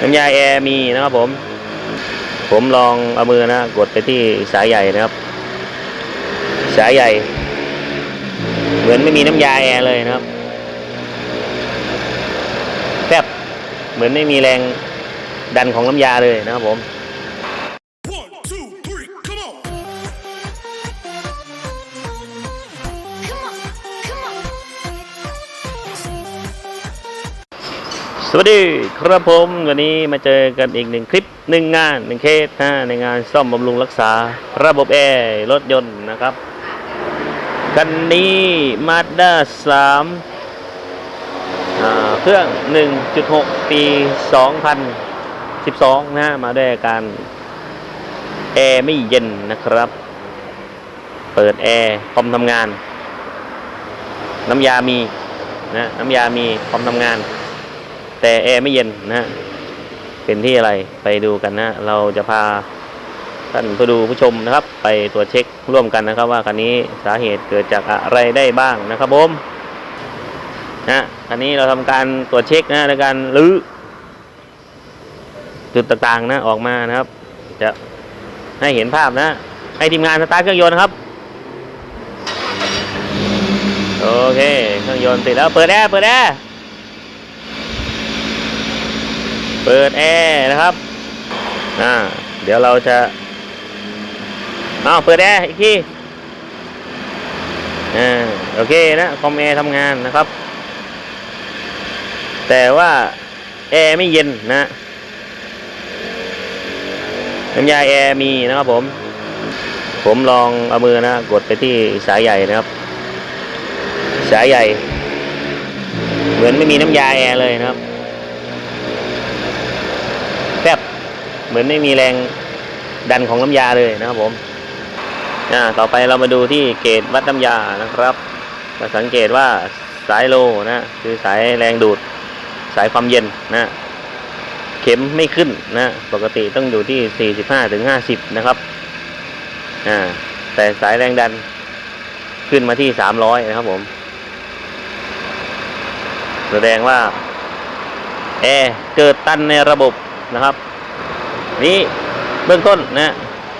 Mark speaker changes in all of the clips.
Speaker 1: น้ำยาแอร์มีนะครับผม ผมลองเอามือนะกดไปที่สายใหญ่นะครับ สายใหญ่ เหมือนไม่มีน้ำยาแอร์เลยนะครับแทบเหมือนไม่มีแรงดันของน้ำยาเลยนะครับผม สวัสดีครับผมวันนี้มาเจอกันอีกหนึ่งคลิปหนึ่งงานหนึ่งเคสนะในงานซ่อมบำรุงรักษา ระบบแอร์รถยนต์นะครับคันนี้มาด้าสามเครื่อง 1.6 ปี 2012 นะมาด้วยการแอร์ไม่เย็นนะครับ เปิดแอร์คอมทำงาน น้ำยามีนะน้ำยามีคอมทำงาน แต่แอร์ไม่เย็นนะเป็นที่อะไรไปดูกันนะ เราจะพาท่านผู้ดูผู้ชมนะครับ ไปตรวจเช็คร่วมกันนะครับ ว่าคันนี้สาเหตุเกิดจากอะไรได้บ้างนะครับผมนะคันนี้เราทำการตรวจเช็คนะในการรื้อจุดต่างๆนะออกมานะครับ จะให้เห็นภาพนะ ให้ทีมงานสตาร์ทเครื่องยนต์นะครับโอเคเครื่องยนต์ติดแล้วเปิดแอร์เปิดแอร์ เปิดแอร์นะครับ อ่า เดี๋ยวเราจะเอาเปิดแอร์อีกทีอ่าโอเคนะคอมแอร์ทำงานนะครับ แต่ว่าแอร์ไม่เย็นนะน้ำยาแอร์มีนะครับผม ผมลองเอามือนะ กดไปที่สายใหญ่นะครับ สายใหญ่ เหมือนไม่มีน้ำยาแอร์เลยนะครับ แทบ เหมือนไม่มีแรงดันของน้ำยาเลยนะครับผมอ่าต่อไปเรามาดูที่เกจวัดน้ำยานะครับจะสังเกตว่าสายโลนะคือสายแรงดูดสายความเย็นนะเข็มไม่ขึ้นนะปกติต้องอยู่ที่ 45ถึง50 นะครับอ่าแต่สายแรงดันขึ้นมาที่ 300 นะครับผม แสดงว่าแอร์เกิดตันในระบบนะครับ นี้เบื้องต้นนะ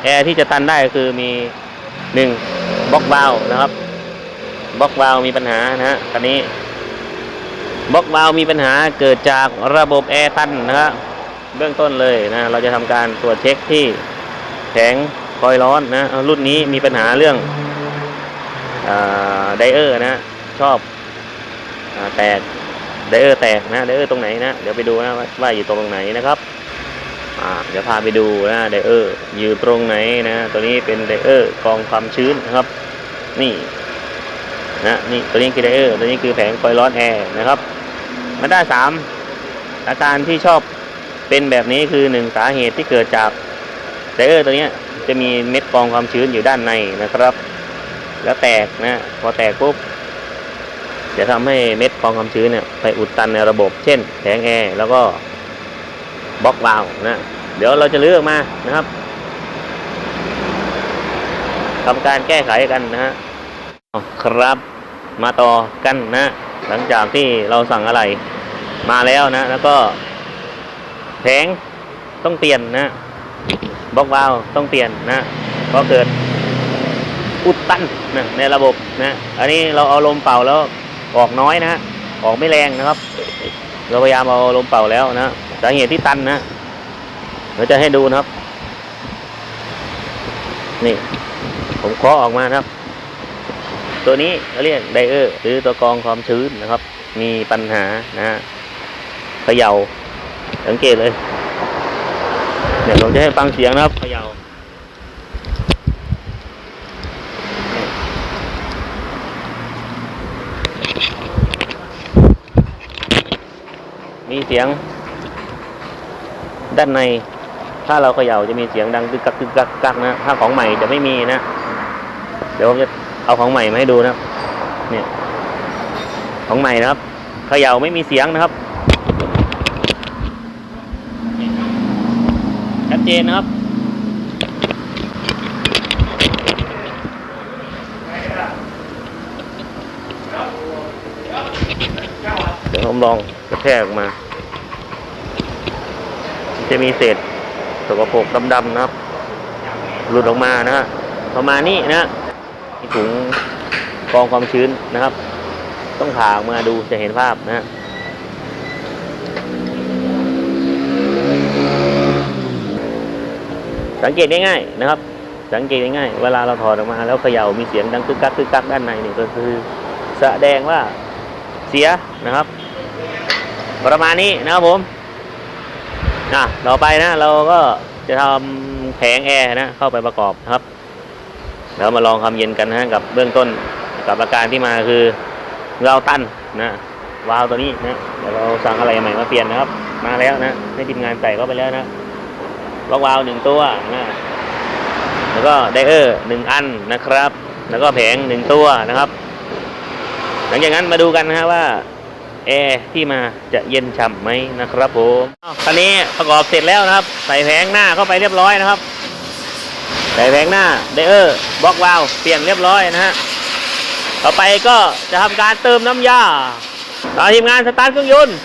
Speaker 1: แอร์ที่จะตันได้คือมีหนึ่งบล็อกวาลวนะครับบล็อกวาลวมีปัญหานะฮะคันนี้บล็อกวาลวมีปัญหาเกิดจากระบบแอร์ตันนะครับเบื้องต้นเลยนะเราจะทำการตรวจเช็คที่แผงคอยล์ร้อนนะรุ่นนี้มีปัญหาเรื่องไดเออร์นะชอบอแตกไดเออร์แตกนะไดเออร์ตรงไหนนะเดี๋ยวไปดูนะว่าอยู่ตรงไหนนะครับ เดี๋ยวพาไปดูนะไดเออร์อยู่ตรงไหนนะ ตัวนี้เป็นไดเออร์กองความชื้นนะครับ นี่นะนี่ตัวนี้คือไดเออร์ตัวนี้คือแผงคอยร้อนแอร์นะครับมาด้าสามอาการที่ชอบเป็นแบบนี้คือหนึ่งสาเหตุที่เกิดจากไดเออร์ตัวนี้จะมีเม็ดกองความชื้นอยู่ด้านในนะครับ แล้วแตกนะพอแตกปุ๊บจะทำให้เม็ดกองความชื้นเนี่ยไปอุดตันในระบบ เช่น แผงแอร์แล้วก็ บล็อกวาล์วนะเดี๋ยวเราจะเลือกมานะครับทำการแก้ไขกันนะฮะครับ มาต่อกันนะ หลังจากที่เราสั่งอะไรมาแล้วนะ แล้วก็แผงต้องเปลี่ยนนะบล็อกวาล์วต้องเปลี่ยนนะเพราะเกิดอุดตันนะในระบบนะอันนี้เราเอาลมเป่าแล้วออกน้อยนะออกไม่แรงนะครับ เราพยายามเอาลมเป่าแล้วนะ สาเหตุที่ตันนะเดี๋ยวจะให้ดูนะครับ นี่ ผมเคาะออกมานะครับ ตัวนี้เขาเรียกไดเออร์หรือตัวกรองความชื้นนะครับ มีปัญหานะฮะเขย่าสังเกตเลยเดี๋ยวผมจะให้ฟังเสียงนะครับเขย่ามีเสียง ด้านใน ถ้าเราเขย่าจะมีเสียงดังกึกกักกึกกักกักนะ ถ้าของใหม่จะไม่มีนะ เดี๋ยวผมจะเอาของใหม่มาให้ดูนะเนี่ยของใหม่นะครับเขย่าไม่มีเสียงนะครับชัดเจนนะครับเดี๋ยวผมลองกระแทกออกมา จะมีเศษสกปรกดำๆนะครับ หลุดออกมานะฮะประมาณนี้นะฮะมีถุงกรองความชื้นนะครับ ต้องผ่าออกมาดูจะเห็นภาพนะฮะสังเกตง่ายๆนะครับ สังเกตง่ายๆเวลาเราถอดออกมา แล้วเขย่ามีเสียงดังกึกกักกึกกักด้านในนี่ก็คือแสดงว่าเสียนะครับ ประมาณนี้นะครับผม อะต่อไปนะเราก็จะทำแผงแอร์นะเข้าไปประกอบนะครับแล้วมาลองความเย็นกันนะกับเบื้องต้นกับอาการที่มาคือเราตันนะวาล์วตัวนี้นะเดี๋ยวเราสั่งอะไรใหม่มาเปลี่ยนนะครับ มาแล้วนะให้ทีมงานใส่เข้าไปแล้วนะล็อกวาล์วหนึ่งตัวนะแล้วก็ไดเออร์หนึ่งอันนะครับ แล้วก็แผงหนึ่งตัวนะครับ หลังจากนั้นมาดูกันนะฮะว่า แอร์ที่มาจะเย็นฉ่ำไหมนะครับผมอ้าวคันนี้ประกอบเสร็จแล้วนะครับ ใส่แผงหน้าเข้าไปเรียบร้อยนะครับ ใส่แผงหน้าไดเออร์บล็อกวาล์วเปลี่ยนเรียบร้อยนะฮะต่อไปก็จะทำการเติมน้ำยาต่อทีมงานสตาร์ทเครื่องยนต์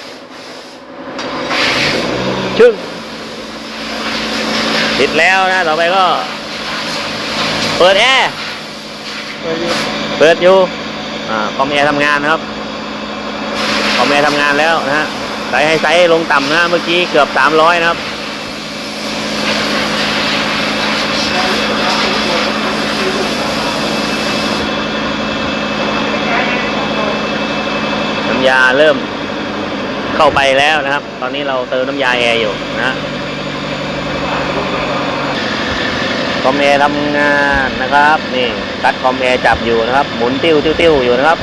Speaker 1: ชึ่งติดแล้วนะ ต่อไปก็ เปิดแอร์เปิดอยู่อ่าคอมแอร์ทำงานนะครับ คอมแอร์ทำงานแล้วนะฮะใส่ให้ไซส์ลงต่ำนะเมื่อกี้เกือบสามร้อยนะครับน้ำยาเริ่มเข้าไปแล้วนะครับ ตอนนี้เราเติมน้ำยาแอร์อยู่นะฮะคอมแอร์ทำงานนะครับ นี่กัดคอมแอร์จับอยู่นะครับ หมุนติ้วติ้วติ้วอยู่นะครับ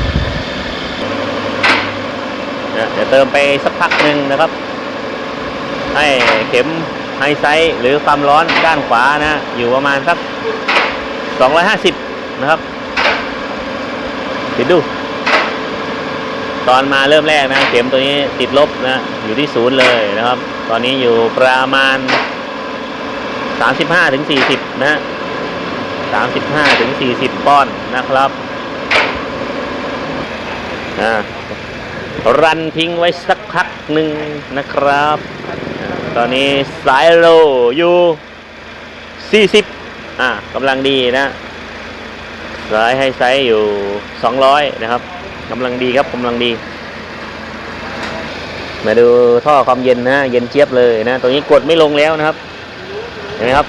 Speaker 1: เดี๋ยวเติมไปสักพักหนึ่งนะครับ ให้เข็มไฮไซต์หรือความร้อนด้านขวานะ อยู่ประมาณสัก 250 นะครับคิดดู ตอนมาเริ่มแรกนะ เข็มตัวนี้ติดลบนะ อยู่ที่ศูนย์เลยนะครับ ตอนนี้อยู่ประมาณ 35ถึง40 นะ35ถึง40 ป้อนด์นะครับ อ่า รันทิ้งไว้สักพักหนึ่งนะครับ ตอนนี้สายโลอยู่ 40 อ่ากำลังดีนะ สายให้ไซส์อยู่ 200 นะครับกำลังดีครับกำลังดี มาดูท่อความเย็นนะเย็นเจี๊ยบเลยนะตัวนี้กดไม่ลงแล้วนะครับ เห็นไหมครับ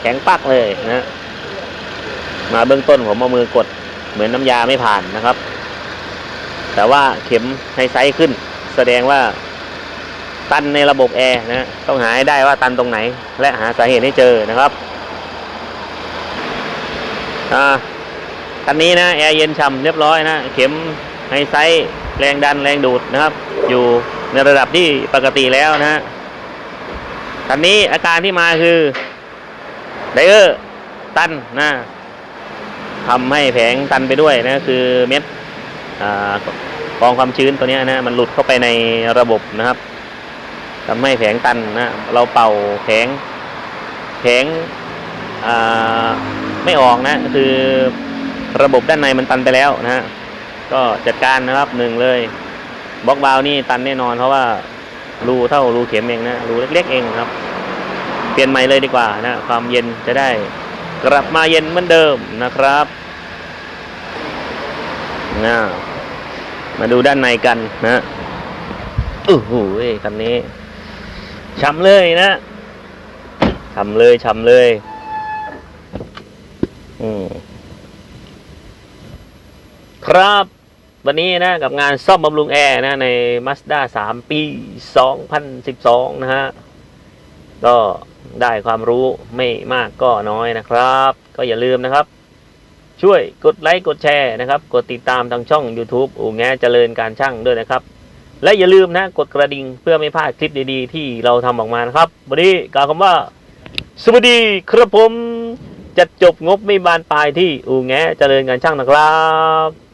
Speaker 1: แข็งปักเลยนะ มาเบื้องต้นผมเอามือกดเหมือนน้ำยาไม่ผ่านนะครับ แต่ว่าเข็มให้ไซส์ขึ้น แสดงว่าตันในระบบแอร์นะต้องหาให้ได้ว่าตันตรงไหน และหาสาเหตุให้เจอนะครับอ่าคันนี้นะแอร์เย็นฉ่ำเรียบร้อยนะ เข็มไฮไซส์แรงดันแรงดูดนะครับ อยู่ในระดับที่ปกติแล้วนะฮะคันนี้อาการที่มาคือไดเออร์ตันนะทำให้แผงตันไปด้วยนะ คือเม็ดอา กรองความชื้นตัวนี้นะมันหลุดเข้าไปในระบบนะครับทำให้แผงตันนะเราเป่าแผงแผงไม่ออกนะ คือระบบด้านในมันตันไปแล้วนะฮะก็จัดการนะครับหนึ่งเลยบล็อกวาล์วนี่ตันแน่นอนเพราะว่ารูเท่ารูเข็มเองนะรูเล็กๆเองครับ เปลี่ยนใหม่เลยดีกว่านะความเย็นจะได้กลับมาเย็นเหมือนเดิมนะครับนะ มาดูด้านในกันนะโอ้โหคันนี้ช้ำเลยนะช้ำเลยช้ำเลย อืมครับ วันนี้นะ กับงานซ่อมบำรุงแอร์นะ ใน Mazda 3 ปี 2012 นะฮะ ก็ได้ความรู้ไม่มากก็น้อยนะครับ ก็อย่าลืมนะครับ ช่วยกดไลค์กดแชร์นะครับ กดติดตามทางช่อง YouTube อู่แงเจริญการช่างด้วยนะครับ และอย่าลืมนะกดกระดิ่งเพื่อไม่พลาดคลิปดีๆ ที่เราทำออกมานะครับวันนี้กล่าวคำว่า สวัสดีครับผม จัดจบงบไม่บานปลายที่อู่แงเจริญการช่างนะครับ